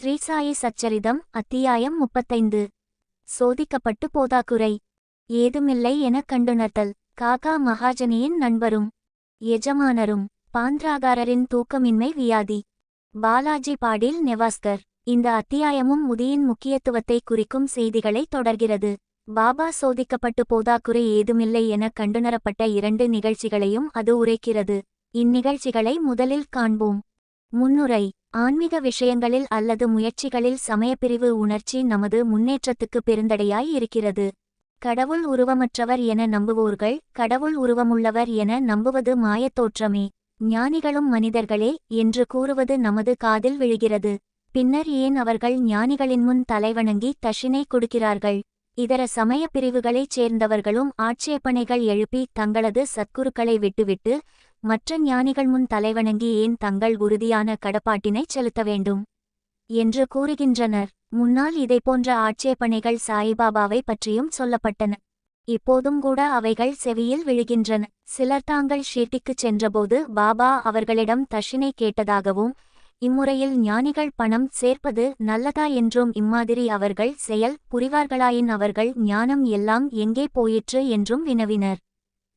ஸ்ரீசாயி சச்சரிதம் அத்தியாயம் முப்பத்தைந்து. சோதிக்கப்பட்டு போதாக்குறை. ஏதுமில்லை எனக் கண்டுணர்த்தல். காகா மகாஜனியின் நண்பரும் எஜமானரும் பாந்திராகாரரின் தூக்கமின்மை வியாதி. பாலாஜி பாடில் நெவாஸ்கர் இந்த அத்தியாயமும் முதியின் முக்கியத்துவத்தை குறிக்கும் செய்திகளை தொடர்கிறது. பாபா சோதிக்கப்பட்டு போதாக்குறை ஏதுமில்லை எனக் கண்டுணரப்பட்ட இரண்டு நிகழ்ச்சிகளையும் அது உரைக்கிறது. இந்நிகழ்ச்சிகளை முதலில் காண்போம். முன்னுரை ஆன்மீக விஷயங்களில் அல்லது முயற்சிகளில் சமயப்பிரிவு உணர்ச்சி நமது முன்னேற்றத்துக்கு பெருந்தடையாய் இருக்கிறது. கடவுள் உருவமற்றவர் என நம்புவோர்கள் கடவுள் உருவமுள்ளவர் என நம்புவது மாயத் தோற்றமே. ஞானிகளும் மனிதர்களே என்று கூறுவது நமது காதில் விழுகிறது. பின்னர் ஏன் அவர்கள் ஞானிகளின் முன் தலைவணங்கி தஷினை கொடுக்கிறார்கள்? இதர சமய பிரிவுகளைச் சேர்ந்தவர்களும் ஆட்சேபனைகள் எழுப்பி தங்களது சத்குருக்களை விட்டுவிட்டு மற்ற ஞானிகள் முன் தலைவணங்கி ஏன் தங்கள் உறுதியான கடப்பாட்டினைச் செலுத்த வேண்டும்? என்று கூறுகின்றனர். முன்னால் இதைப்போன்ற ஆட்சேபனைகள் சாயிபாபாவை பற்றியும் சொல்லப்பட்டன. இப்போதும் கூட அவைகள் செவியில் விழுகின்றன. சிலர் தாங்கள் ஷீட்டிக்குச் சென்றபோது பாபா அவர்களிடம் தஷினை கேட்டதாகவும் இம்முறையில் ஞானிகள் பணம் சேர்ப்பது நல்லதா என்றும் இம்மாதிரி அவர்கள் செயல் புரிவார்களாயின் அவர்கள் ஞானம் எல்லாம் எங்கே போயிற்று என்றும் வினவினர்.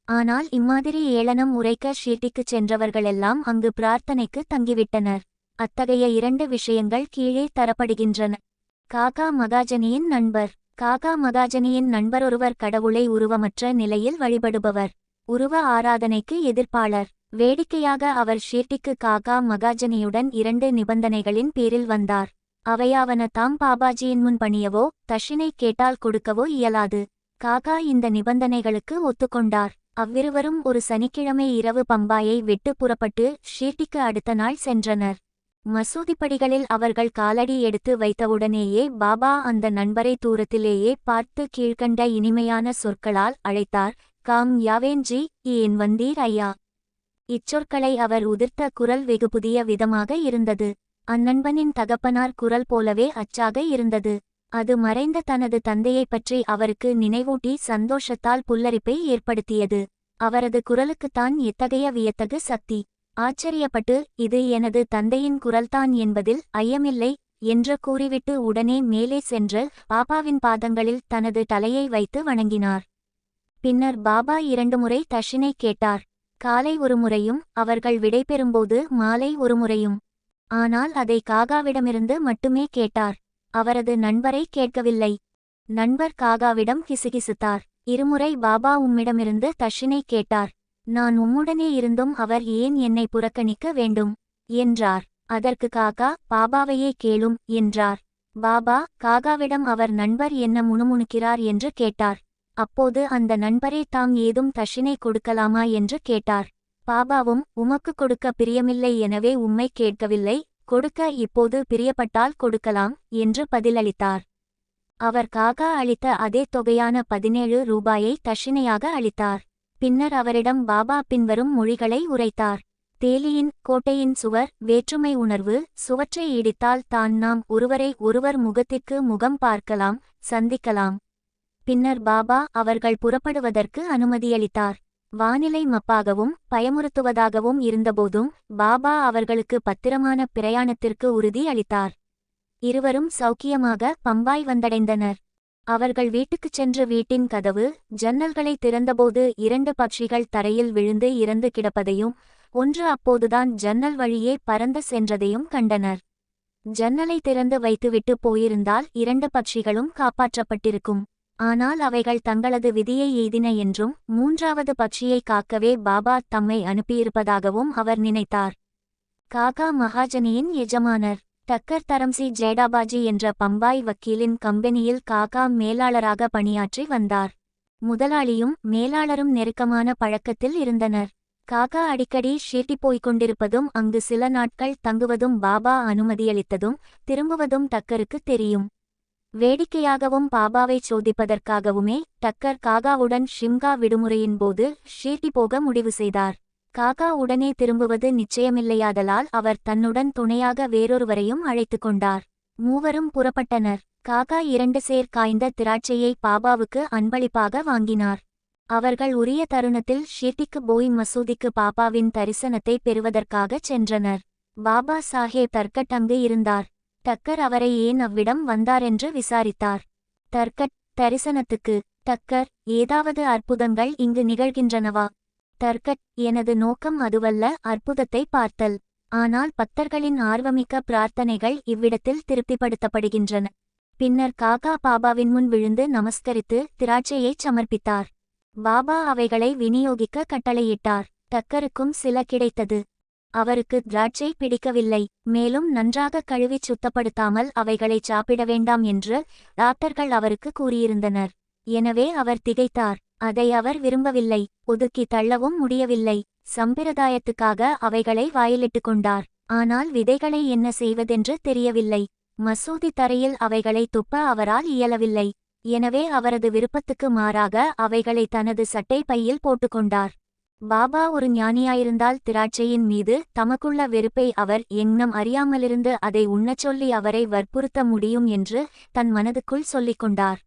ஆனால் இம்மாதிரி ஏளனம் உரைக்க ஷீட்டிக்குச் சென்றவர்களெல்லாம் அங்கு பிரார்த்தனைக்கு தங்கிவிட்டனர். அத்தகைய இரண்டு விஷயங்கள் கீழே தரப்படுகின்றன. காகா மகாஜனியின் நண்பர். காகா மகாஜனியின் நண்பரொருவர் கடவுளை உருவமற்ற நிலையில் வழிபடுபவர். உருவ ஆராதனைக்கு எதிர்ப்பாளர். வேடிக்கையாக அவர் ஷீட்டிக்கு காகா மகாஜனியுடன் இரண்டு நிபந்தனைகளின் பேரில் வந்தார். அவையாவன தாம் பாபாஜியின் முன் பணியவோ தஷினை கேட்டால் கொடுக்கவோ இயலாது. காகா இந்த நிபந்தனைகளுக்கு ஒத்துக்கொண்டார். அவ்விருவரும் ஒரு சனிக்கிழமை இரவு பம்பாயை விட்டு புறப்பட்டு ஷீட்டிக்கு அடுத்த நாள் சென்றனர். மசூதிப்படிகளில் அவர்கள் காலடி எடுத்து வைத்தவுடனேயே பாபா அந்த நண்பரை தூரத்திலேயே பார்த்து கீழ்கண்ட இனிமையான சொற்களால் அழைத்தார் காம் யாவேன்ஜி ஏன் வந்தீர் ஐயா இச்சொற்களை அவர் உதிர்த்த குரல் வெகு புதிய விதமாக இருந்தது. அந்நண்பனின் தகப்பனார் குரல் போலவே அச்சாக இருந்தது. அது மறைந்த தனது தந்தையைப் பற்றி அவருக்கு நினைவூட்டி சந்தோஷத்தால் புல்லரிப்பை ஏற்படுத்தியது. அவரது குரலுக்குத்தான் எத்தகைய வியத்தகு சக்தி. ஆச்சரியப்பட்டு இது எனது தந்தையின் குரல்தான் என்பதில் ஐயமில்லை என்று கூறிவிட்டு உடனே மேலே சென்று பாபாவின் பாதங்களில் தனது தலையை வைத்து வணங்கினார். பின்னர் பாபா இரண்டு முறை தஷினை கேட்டார். காலை ஒரு முறையும் அவர்கள் விடைபெறும்போது மாலை ஒரு முறையும். ஆனால் அதை காகாவிடமிருந்து மட்டுமே கேட்டார். அவரது நண்பரை கேட்கவில்லை. நண்பர் காகாவிடம் கிசுகிசுத்தார். இருமுறை பாபா உம்மிடமிருந்து தஷினை கேட்டார். நான் உம்முடனே இருந்தும் அவர் ஏன் என்னை புறக்கணிக்க வேண்டும்? என்றார். அதற்கு காகா பாபாவையே கேளும் என்றார். பாபா காகாவிடம் அவர் நண்பர் என்ன முணுமுணுக்கிறார் என்று கேட்டார். அப்போது அந்த நண்பரே தாம் ஏதும் தஷினை கொடுக்கலாமா என்று கேட்டார். பாபாவும் உமக்கு கொடுக்க பிரியமில்லை எனவே உம்மை கேட்கவில்லை. கொடுக்க இப்போது பிரியப்பட்டால் கொடுக்கலாம் என்று பதிலளித்தார். அவர் காகா அளித்த அதே தொகையான பதினேழு ரூபாயை தஷினையாக அளித்தார். பின்னர் அவரிடம் பாபா பின்வரும் மொழிகளை உரைத்தார். தேலியின் கோட்டையின் சுவர் வேற்றுமை உணர்வு சுவற்றை இடித்தால் தான் நாம் ஒருவரை ஒருவர் முகத்திற்கு முகம் பார்க்கலாம் சந்திக்கலாம். பின்னர் பாபா அவர்கள் புறப்படுவதற்கு அனுமதியளித்தார். வானிலை மப்பாகவும் பயமுறுத்துவதாகவும் இருந்தபோதும் பாபா அவர்களுக்கு பத்திரமான பிரயாணத்திற்கு உறுதி அளித்தார். இருவரும் சௌக்கியமாக பம்பாய் வந்தடைந்தனர். அவர்கள் வீட்டுக்குச் சென்று வீட்டின் கதவு ஜன்னல்களை திறந்தபோது இரண்டு பட்சிகள் தரையில் விழுந்து இறந்து கிடப்பதையும் ஒன்று அப்போதுதான் ஜன்னல் வழியே பறந்து சென்றதையும் கண்டனர். ஜன்னலை திறந்து வைத்துவிட்டு போயிருந்தால் இரண்டு பட்சிகளும் காப்பாற்றப்பட்டிருக்கும். ஆனால் அவைகள் தங்களது விதியை எய்தின என்றும் மூன்றாவது பட்சியை காக்கவே பாபா தம்மை அனுப்பியிருப்பதாகவும் அவர் நினைத்தார். காகா மகாஜனியின் எஜமானர் டக்கர் தரம்சி ஜேடாபாஜி என்ற பம்பாய் வக்கீலின் கம்பெனியில் காகா மேலாளராக பணியாற்றி வந்தார். முதலாளியும் மேலாளரும் நெருக்கமான பழக்கத்தில் இருந்தனர். காகா அடிக்கடி ஷீட்டி போய்க் கொண்டிருப்பதும் அங்கு சில நாட்கள் தங்குவதும் பாபா அனுமதியளித்ததும் திரும்புவதும் டக்கருக்கு தெரியும். வேடிக்கையாகவும் பாபாவைச் சோதிப்பதற்காகவுமே டக்கர் காகாவுடன் ஷிம்கா விடுமுறையின் போது ஷீட்டி போக முடிவு செய்தார். காகா உடனே திரும்புவது நிச்சயமில்லையாதலால் அவர் தன்னுடன் துணையாக வேறொருவரையும் அழைத்துக் கொண்டார். மூவரும் புறப்பட்டனர். காகா இரண்டு சேர் காய்ந்த திராட்சையை பாபாவுக்கு அன்பளிப்பாக வாங்கினார். அவர்கள் உரிய தருணத்தில் ஷீட்டிக்கு போய் மசூதிக்கு பாபாவின் தரிசனத்தை பெறுவதற்காகச் சென்றனர். பாபா சாஹேப் தர்கட் அங்கு இருந்தார். டக்கர் அவரை ஏன் அவ்விடம் வந்தாரென்று விசாரித்தார். தர்கட் தரிசனத்துக்கு டக்கர் ஏதாவது அற்புதங்கள் இங்கு நிகழ்கின்றனவா? தர்கட் எனது நோக்கம் அதுவல்ல அற்புதத்தை பார்த்தல். ஆனால் பக்தர்களின் ஆர்வமிக்க பிரார்த்தனைகள் இவ்விடத்தில் திருப்திப்படுத்தப்படுகின்றன. பின்னர் காகா பாபாவின் முன் விழுந்து நமஸ்கரித்து திராட்சையைச் சமர்ப்பித்தார். பாபா அவைகளை விநியோகிக்க கட்டளையிட்டார். டக்கருக்கும் சில கிடைத்தது. அவருக்கு திராட்சை பிடிக்கவில்லை மேலும் நன்றாக கழுவிச் சுத்தப்படுத்தாமல் அவைகளை சாப்பிட வேண்டாம் என்று டாக்டர்கள் அவருக்கு கூறியிருந்தனர். எனவே அவர் திகைத்தார். அதை அவர் விரும்பவில்லை ஒதுக்கி தள்ளவும் முடியவில்லை. சம்பிரதாயத்துக்காக அவைகளை வாயிலிட்டு கொண்டார். ஆனால் விதைகளை என்ன செய்வதென்று தெரியவில்லை. மசூதி தரையில் அவைகளை துப்ப அவரால் இயலவில்லை. எனவே அவரது விருப்பத்துக்கு மாறாக அவைகளை தனது சட்டை பையில் போட்டுக்கொண்டார் பாபா ஒரு ஞானியாயிருந்தால் திராட்சையின் மீது தமக்குள்ள வெறுப்பை அவர் எண்ணம் அறியாமலிருந்து அதை உண்ணச் சொல்லி அவரை வற்புறுத்த முடியும் என்று தன் மனதுக்குள் சொல்லிக் கொண்டார்.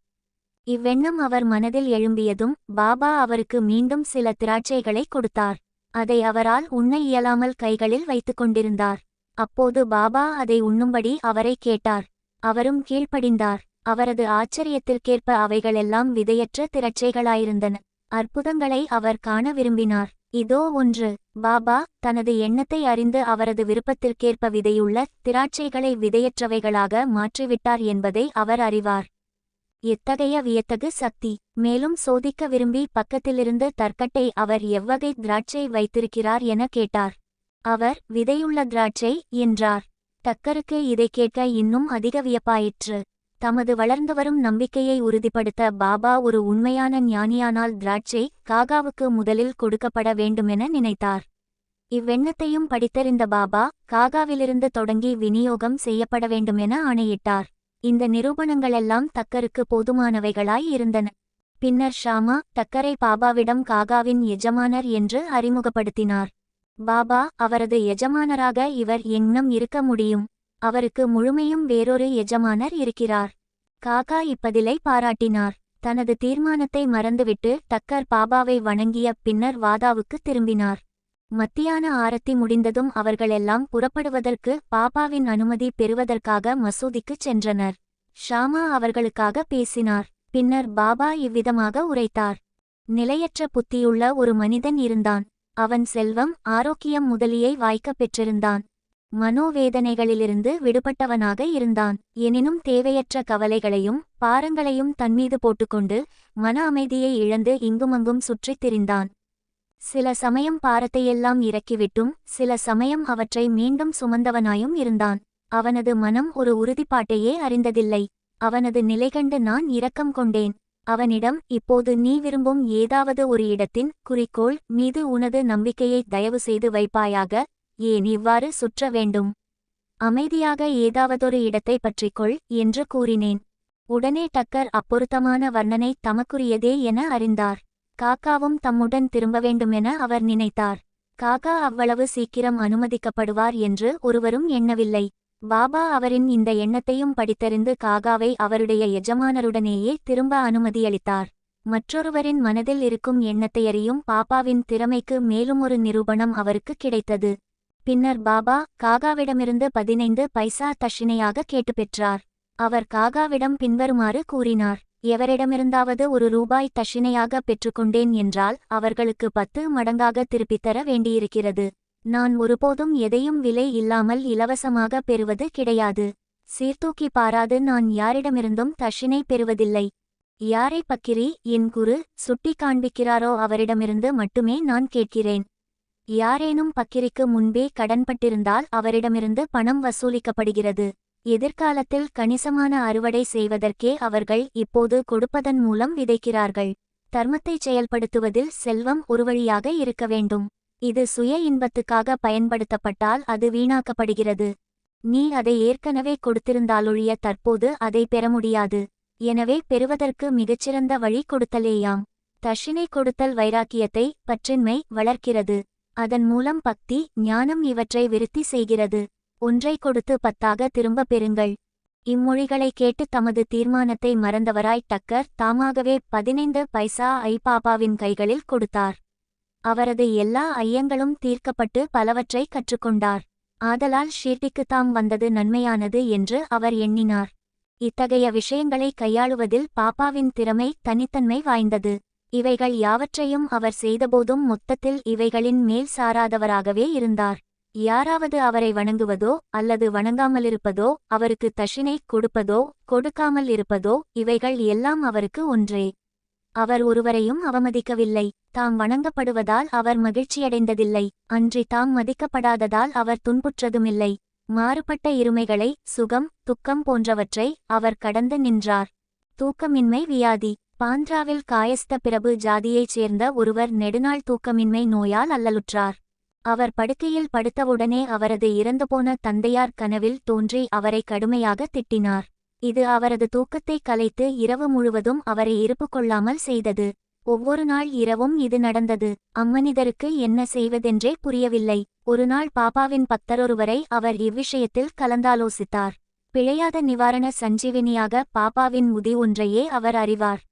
இவ்வெண்ணம் அவர் மனதில் எழும்பியதும் பாபா அவருக்கு மீண்டும் சில திராட்சைகளை கொடுத்தார். அதை அவரால் உண்ண இயலாமல் கைகளில் வைத்துக் கொண்டிருந்தார். அப்போது பாபா அதை உண்ணும்படி அவரை கேட்டார். அவரும் கீழ்ப்படிந்தார். அவரது ஆச்சரியத்திற்கேற்ப அவைகளெல்லாம் விதையற்ற திரட்சைகளாயிருந்தன. அற்புதங்களை அவர் காண விரும்பினார். இதோ ஒன்று. பாபா தனது எண்ணத்தை அறிந்து அவரது விருப்பத்திற்கேற்ப விதையுள்ள திராட்சைகளை விதையற்றவைகளாக மாற்றிவிட்டார் என்பதை அவர் அறிவார். எத்தகைய வியத்தகு சக்தி. மேலும் சோதிக்க விரும்பி பக்கத்திலிருந்து தற்கட்டை அவர் எவ்வகை திராட்சை வைத்திருக்கிறார் என கேட்டார். அவர் விதையுள்ள திராட்சை என்றார். டக்கருக்கு இதை கேட்க இன்னும் அதிக வியப்பாயிற்று. தமது வளர்ந்து வரும் நம்பிக்கையை உறுதிப்படுத்த பாபா ஒரு உண்மையான ஞானியானால் திராட்சை காகாவுக்கு முதலில் கொடுக்கப்பட வேண்டுமென நினைத்தார். இவ்வெண்ணத்தையும் படித்தறிந்த பாபா காகாவிலிருந்து தொடங்கி விநியோகம் செய்யப்பட வேண்டுமென ஆணையிட்டார். இந்த நிரூபணங்களெல்லாம் தக்கருக்கு போதுமானவைகளாய் இருந்தன. பின்னர் ஷாமா தக்கரை பாபாவிடம் காகாவின் எஜமானர் என்று அறிமுகப்படுத்தினார். பாபா அவரது எஜமானராக இவர் எங்னம் இருக்க முடியும்? அவருக்கு முழுமையும் வேறொரு எஜமானர் இருக்கிறார். காகா இப்பதிலை பாராட்டினார். தனது தீர்மானத்தை மறந்துவிட்டு டக்கர் பாபாவை வணங்கிய பின்னர் வாதாவுக்கு திரும்பினார். மத்தியான ஆரத்தி முடிந்ததும் அவர்களெல்லாம் புறப்படுவதற்கு பாபாவின் அனுமதி பெறுவதற்காக மசூதிக்குச் சென்றனர். ஷாமா அவர்களுக்காக பேசினார். பின்னர் பாபா இவ்விதமாக உரைத்தார். நிலையற்ற புத்தியுள்ள ஒரு மனிதன் இருந்தான். அவன் செல்வம் ஆரோக்கியம் முதலியை வாய்க்கப் பெற்றிருந்தான். மனோவேதனைகளிலிருந்து விடுபட்டவனாக இருந்தான். எனினும் தேவையற்ற கவலைகளையும் பாரங்களையும் தன்மீது போட்டுக்கொண்டு மன அமைதியை இழந்து இங்குமங்கும் சுற்றித் திரிந்தான். சில சமயம் பாரத்தையெல்லாம் இறக்கிவிட்டும் சில சமயம் அவற்றை மீண்டும் சுமந்தவனாயும் இருந்தான். அவனது மனம் ஒரு உறுதிப்பாட்டையே அறிந்ததில்லை. அவனது நிலைகண்டு நான் இரக்கம் கொண்டேன். அவனிடம் இப்போது நீ விரும்பும் ஏதாவது ஒரு இடத்தின் குறிக்கோள் மீது உனது நம்பிக்கையை தயவு செய்து வைப்பாயாக ஏன் இவ்வாறு சுற்ற வேண்டும்? அமைதியாக ஏதாவதொரு இடத்தை பற்றிக்கொள் என்று கூறினேன். உடனே டக்கர் அப்பொருத்தமான வர்ணனை தமக்குரியதே என அறிந்தார். காக்காவும் தம்முடன் திரும்ப வேண்டுமென அவர் நினைத்தார். காக்கா அவ்வளவு சீக்கிரம் அனுமதிக்கப்படுவார் என்று ஒருவரும் எண்ணவில்லை. பாபா அவரின் இந்த எண்ணத்தையும் படித்தறிந்து காகாவை அவருடைய எஜமானருடனேயே திரும்ப அனுமதியளித்தார். மற்றொருவரின் மனதில் இருக்கும் எண்ணத்தையறியும் பாப்பாவின் திறமைக்கு மேலும் ஒரு நிரூபணம் அவருக்கு கிடைத்தது. பின்னர் பாபா காகாவிடமிருந்து பதினைந்து பைசா தஷினையாக கேட்டு பெற்றார். அவர் காகாவிடம் பின்வருமாறு கூறினார் எவரிடமிருந்தாவது ஒரு ரூபாய் தஷினையாக பெற்றுக்கொண்டேன் என்றால் அவர்களுக்கு பத்து மடங்காக திருப்பித் தர வேண்டியிருக்கிறது. நான் ஒருபோதும் எதையும் விலை இல்லாமல் இலவசமாக பெறுவது கிடையாது. சீர்தூக்கி பாராது நான் யாரிடமிருந்தும் தஷினை பெறுவதில்லை. யாரை பக்கிரி என் குரு சுட்டி காண்பிக்கிறாரோ அவரிடமிருந்து மட்டுமே நான் கேட்கிறேன். யாரேனும் பக்கிரிக்கு முன்பே கடன்பட்டிருந்தால் அவரிடமிருந்து பணம் வசூலிக்கப்படுகிறது. எதிர்காலத்தில் கணிசமான அறுவடை செய்வதற்கே அவர்கள் இப்போது கொடுப்பதன் மூலம் விதைக்கிறார்கள். தர்மத்தைச் செயல்படுத்துவதில் செல்வம் ஒரு வழியாக இருக்க வேண்டும். இது சுய இன்பத்துக்காக பயன்படுத்தப்பட்டால் அது வீணாக்கப்படுகிறது. நீ அதை ஏற்கனவே கொடுத்திருந்தாலொழிய தற்போது அதை பெற முடியாது. எனவே பெறுவதற்கு மிகச்சிறந்த வழி கொடுத்தலேயாம். தஷினை கொடுத்தல் வைராக்கியத்தை பற்றின்மை வளர்க்கிறது. அதன் மூலம் பக்தி ஞானம் இவற்றை விருத்தி செய்கிறது. ஒன்றை கொடுத்து பத்தாக திரும்ப பெறுங்கள். இம்மொழிகளை கேட்டு தமது தீர்மானத்தை மறந்தவராய் டக்கர் தாமாகவே பதினைந்து பைசா ஐபாபாவின் கைகளில் கொடுத்தார். அவரது எல்லா ஐயங்களும் தீர்க்கப்பட்டு பலவற்றை கற்றுக்கொண்டார். ஆதலால் ஷீர்டிக்கு தாம் வந்தது நன்மையானது என்று அவர் எண்ணினார். இத்தகைய விஷயங்களை கையாளுவதில் பாப்பாவின் திறமை தனித்தன்மை வாய்ந்தது. இவைகள் யாவற்றையும் அவர் செய்தபோதும் மொத்தத்தில் இவைகளின் மேல் சாராதவராகவே இருந்தார். யாராவது அவரை வணங்குவதோ அல்லது வணங்காமலிருப்பதோ அவருக்கு தஷினை கொடுப்பதோ கொடுக்காமல் இருப்பதோ இவைகள் எல்லாம் அவருக்கு ஒன்றே. அவர் ஒருவரையும் அவமதிக்கவில்லை. தாம் வணங்கப்படுவதால் அவர் மகிழ்ச்சியடைந்ததில்லை. அன்றி தாம் மதிக்கப்படாததால் அவர் துன்புற்றதுமில்லை. மாறுபட்ட இருமைகளை சுகம் துக்கம் போன்றவற்றை அவர் கடந்து நின்றார். தூக்கமின்மை வியாதி. பாந்த்ராவில் காயஸ்த பிரபு ஜாதியைச் சேர்ந்த ஒருவர் நெடுநாள் தூக்கமின்மை நோயால் அல்லலுற்றார். அவர் படுக்கையில் படுத்தவுடனே அவரது இறந்துபோன தந்தையார் கனவில் தோன்றி அவரை கடுமையாக திட்டினார். இது அவரது தூக்கத்தை கலைத்து இரவு முழுவதும் அவரை இருப்பு கொள்ளாமல் செய்தது. ஒவ்வொரு நாள் இரவும் இது நடந்தது. அம்மனிதருக்கு என்ன செய்வதென்றே புரியவில்லை. ஒருநாள் பாப்பாவின் பக்தரொருவரை அவர் இவ்விஷயத்தில் கலந்தாலோசித்தார். பிழையாத நிவாரண சஞ்சீவினியாக பாப்பாவின் முதி ஒன்றையே அவர் அறிவார்.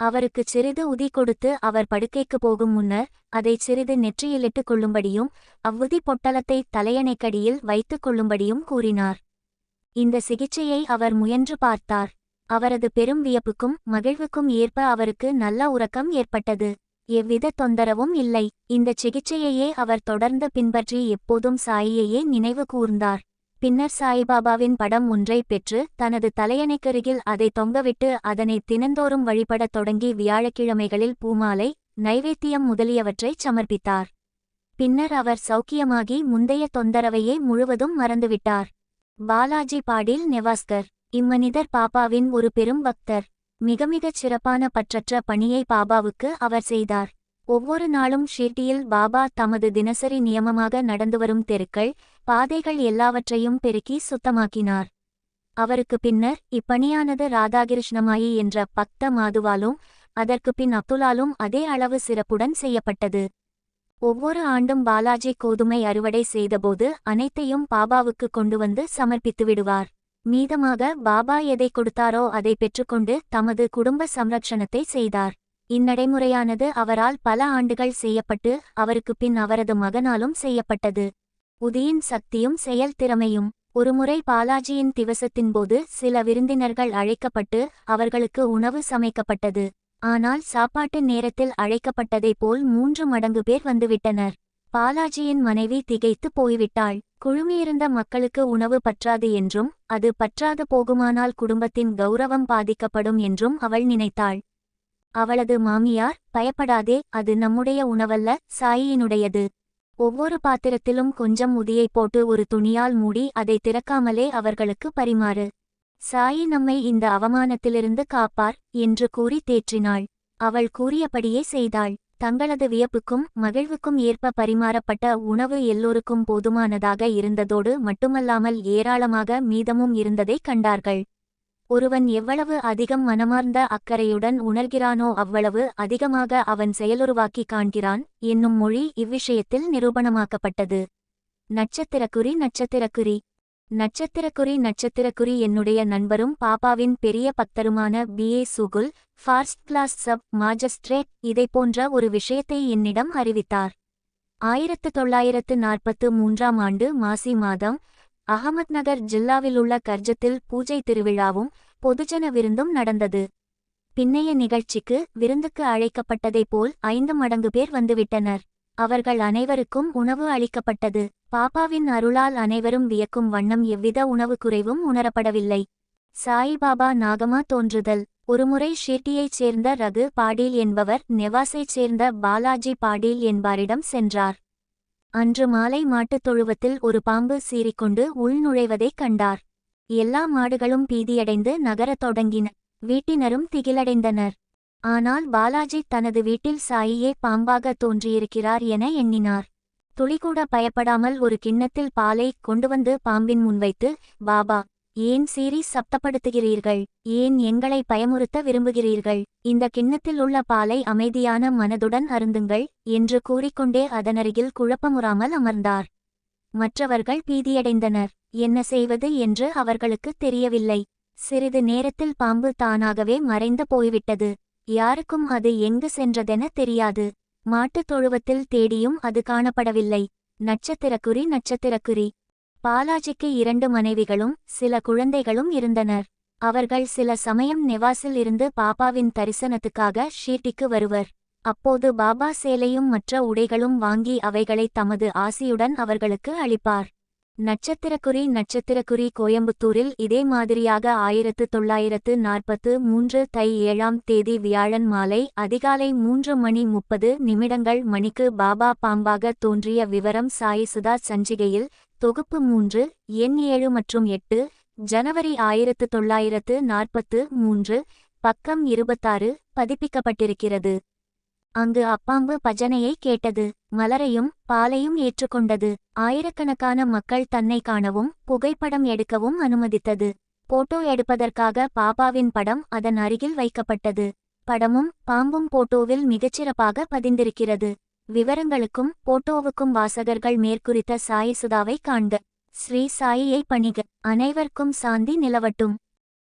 அவருக்குச் சிறிது உதி கொடுத்து அவர் படுக்கைக்கு போகும் முன்னர் அதைச் சிறிது நெற்றியிலிட்டுக் கொள்ளும்படியும் அவ்வுதி பொட்டலத்தை தலையணைக்கடியில் வைத்துக் கொள்ளும்படியும் கூறினார். இந்த சிகிச்சையை அவர் முயன்று பார்த்தார். அவரது பெரும் வியப்புக்கும் மகிழ்வுக்கும் ஏற்ப அவருக்கு நல்ல உறக்கம் ஏற்பட்டது. எவ்வித தொந்தரவும் இல்லை. இந்தச் சிகிச்சையையே அவர் தொடர்ந்து பின்பற்றி எப்போதும் சாயியையே நினைவு கூர்ந்தார். பின்னர் சாயிபாபாவின் படம் ஒன்றை பெற்று தனது தலையணைக்கருகில் அதை தொங்கவிட்டு அதனை தினந்தோறும் வழிபடத் தொடங்கி வியாழக்கிழமைகளில் பூமாலை நைவேத்தியம் முதலியவற்றைச் சமர்ப்பித்தார். பின்னர் அவர் சௌக்கியமாகி முந்தைய தொந்தரவையே முழுவதும் மறந்துவிட்டார். பாலாஜி பாடில் நெவாஸ்கர் இம்மனிதர் பாபாவின் ஒரு பெரும் பக்தர். மிக மிகச் சிறப்பான பற்றற்ற பணியை பாபாவுக்கு அவர் செய்தார். ஒவ்வொரு நாளும் ஷீட்டியில் பாபா தமது தினசரி நியமமாக நடந்து வரும் தெருக்கள் பாதைகள் எல்லாவற்றையும் பெருக்கி சுத்தமாக்கினார். அவருக்கு பின்னர் இப்பணியானது ராதாகிருஷ்ணமாயி என்ற பக்த மாதுவாலும் அதற்கு பின் அப்துலாலும் அதே அளவு சிறப்புடன் செய்யப்பட்டது. ஒவ்வொரு ஆண்டும் பாலாஜி கோதுமை அறுவடை செய்தபோது அனைத்தையும் பாபாவுக்கு கொண்டு வந்து சமர்ப்பித்து விடுவார். மீதமாக பாபா எதை கொடுத்தாரோ அதை பெற்றுக்கொண்டு தமது குடும்ப சம்ரட்சணத்தை செய்தார். இந்நடைமுறையானது அவரால் பல ஆண்டுகள் செய்யப்பட்டு அவருக்கு பின் அவரது மகனாலும் செய்யப்பட்டது. உதியின் சக்தியும் செயல்திறமையும் ஒருமுறை பாலாஜியின் திவசத்தின் போது சில விருந்தினர்கள் அழைக்கப்பட்டு அவர்களுக்கு உணவு சமைக்கப்பட்டது. ஆனால் சாப்பாட்டு நேரத்தில் அழைக்கப்பட்டதைப் போல் மூன்று மடங்கு பேர் வந்துவிட்டனர். பாலாஜியின் மனைவி திகைத்து போய்விட்டாள். குழுமியிருந்த மக்களுக்கு உணவு பற்றாது என்றும் அது பற்றாது போகுமானால் குடும்பத்தின் கௌரவம் பாதிக்கப்படும் என்றும் அவள் நினைத்தாள். அவளது மாமியார் பயப்படாதே அது நம்முடைய உணவல்ல சாயியினுடையது. ஒவ்வொரு பாத்திரத்திலும் கொஞ்சம் உதியை போட்டு ஒரு துணியால் மூடி அதை திறக்காமலே அவர்களுக்கு பரிமாறு. சாயி நம்மை இந்த அவமானத்திலிருந்து காப்பார் என்று கூறி தேற்றினாள். அவள் கூறியபடியே செய்தாள். தங்களது வியப்புக்கும் மகிழ்வுக்கும் ஏற்ப பரிமாறப்பட்ட உணவு எல்லோருக்கும் போதுமானதாக இருந்ததோடு மட்டுமல்லாமல் ஏராளமாக மீதமும் இருந்ததைக் கண்டார்கள். ஒருவன் எவ்வளவு அதிகம் மனமார்ந்த அக்கறையுடன் உணர்கிறானோ அவ்வளவு அதிகமாக அவன் செயலுருவாக்கி காண்கிறான் என்னும் மொழி இவ்விஷயத்தில் நிரூபணமாக்கப்பட்டது. நட்சத்திரக்குறி நட்சத்திரக்குறி. நட்சத்திரக்குறி நட்சத்திரக்குறி என்னுடைய நண்பரும் பாப்பாவின் பெரிய பக்தருமான P. A. Sukul first class sub magistrate இதை போன்ற ஒரு விஷயத்தை என்னிடம் அறிவித்தார். ஆயிரத்து தொள்ளாயிரத்து நாற்பத்து மூன்றாம் ஆண்டு மாசி மாதம் அகமத் நகர் ஜில்லாவிலுள்ள கர்ஜத்தில் பூஜை திருவிழாவும் பொதுஜன விருந்தும் நடந்தது. பின்னைய நிகழ்ச்சிக்கு விருந்துக்கு அழைக்கப்பட்டதைப் போல் ஐந்து மடங்கு பேர் வந்துவிட்டனர். அவர்கள் அனைவருக்கும் உணவு அளிக்கப்பட்டது. பாப்பாவின் அருளால் அனைவரும் வியக்கும் வண்ணம் எவ்வித உணவு குறைவும் உணரப்படவில்லை. சாயிபாபா நாகமா தோன்றுதல். ஒருமுறை ஷீட்டியைச் சேர்ந்த ரகு பாடீல் என்பவர் நெவாஸைச் சேர்ந்த பாலாஜி பாடீல் என்பாரிடம் சென்றார். அன்று மாலை மாட்டுத் தொழுவத்தில் ஒரு பாம்பு சீறிக்கொண்டு உள்நுழைவதைக் கண்டார். எல்லா மாடுகளும் பீதியடைந்து நகரத் தொடங்கின. வீட்டினரும் திகிலடைந்தனர். ஆனால் பாலாஜி தனது வீட்டில் சாயியே பாம்பாக தோன்றியிருக்கிறார் என எண்ணினார். துளிகூட பயப்படாமல் ஒரு கிண்ணத்தில் பாலை கொண்டு வந்து பாம்பின் முன்வைத்து பாபா ஏன் சீரி சப்தப்படுத்துகிறீர்கள்? ஏன் எங்களை பயமுறுத்த விரும்புகிறீர்கள்? இந்த கிண்ணத்தில் உள்ள பாலை அமைதியான மனதுடன் அருந்துங்கள் என்று கூறிக்கொண்டே அதனருகில் குழப்பமுறாமல் அமர்ந்தார். மற்றவர்கள் பீதியடைந்தனர். என்ன செய்வது என்று அவர்களுக்கு தெரியவில்லை. சிறிது நேரத்தில் பாம்பு தானாகவே மறைந்து போய்விட்டது. யாருக்கும் அது எங்கு சென்றதென தெரியாது. மாட்டுத் தொழுவத்தில் தேடியும் அது காணப்படவில்லை. நட்சத்திரக்குறி நட்சத்திரக்குறி. பாலாஜிக்கு இரண்டு மனைவிகளும் சில குழந்தைகளும் இருந்தனர். அவர்கள் சில சமயம் நெவாஸில் இருந்து பாபாவின் தரிசனத்துக்காக ஷீட்டிக்கு வருவர். அப்போது பாபா சேலையும் மற்ற உடைகளும் வாங்கி அவைகளை தமது ஆசியுடன் அவர்களுக்கு அளிப்பார். நட்சத்திரக்குறி நட்சத்திரக்குறி கோயம்புத்தூரில் இதே மாதிரியாக ஆயிரத்து தொள்ளாயிரத்து நாற்பத்து மூன்று தை ஏழாம் தேதி வியாழன் மாலை அதிகாலை மூன்று மணி முப்பது நிமிடங்கள் மணிக்கு பாபா பாம்பாக தோன்றிய விவரம் சாயிசுதா சஞ்சிகையில் தொகுப்பு மூன்று எண் ஏழு மற்றும் எட்டு ஜனவரி ஆயிரத்து தொள்ளாயிரத்து நாற்பத்து மூன்று பக்கம் இருபத்தாறு பதிப்பிக்கப்பட்டிருக்கிறது. அங்கு அப்பாம்பு பஜனையை கேட்டது மலரையும் பாலையும் ஏற்றுக்கொண்டது. ஆயிரக்கணக்கான மக்கள் தன்னை காணவும் புகைப்படம் எடுக்கவும் அனுமதித்தது. போட்டோ எடுப்பதற்காக பாபாவின் படம் அதன் அருகில் வைக்கப்பட்டது. படமும் பாம்பும் போட்டோவில் மிகச்சிறப்பாக பதிந்திருக்கிறது. விவரங்களுக்கும் போட்டோவுக்கும் வாசகர்கள் மேற்குறித்த சாயிசுதாவை காண்க. ஸ்ரீ சாயியை பணிக. அனைவர்க்கும் சாந்தி நிலவட்டும்.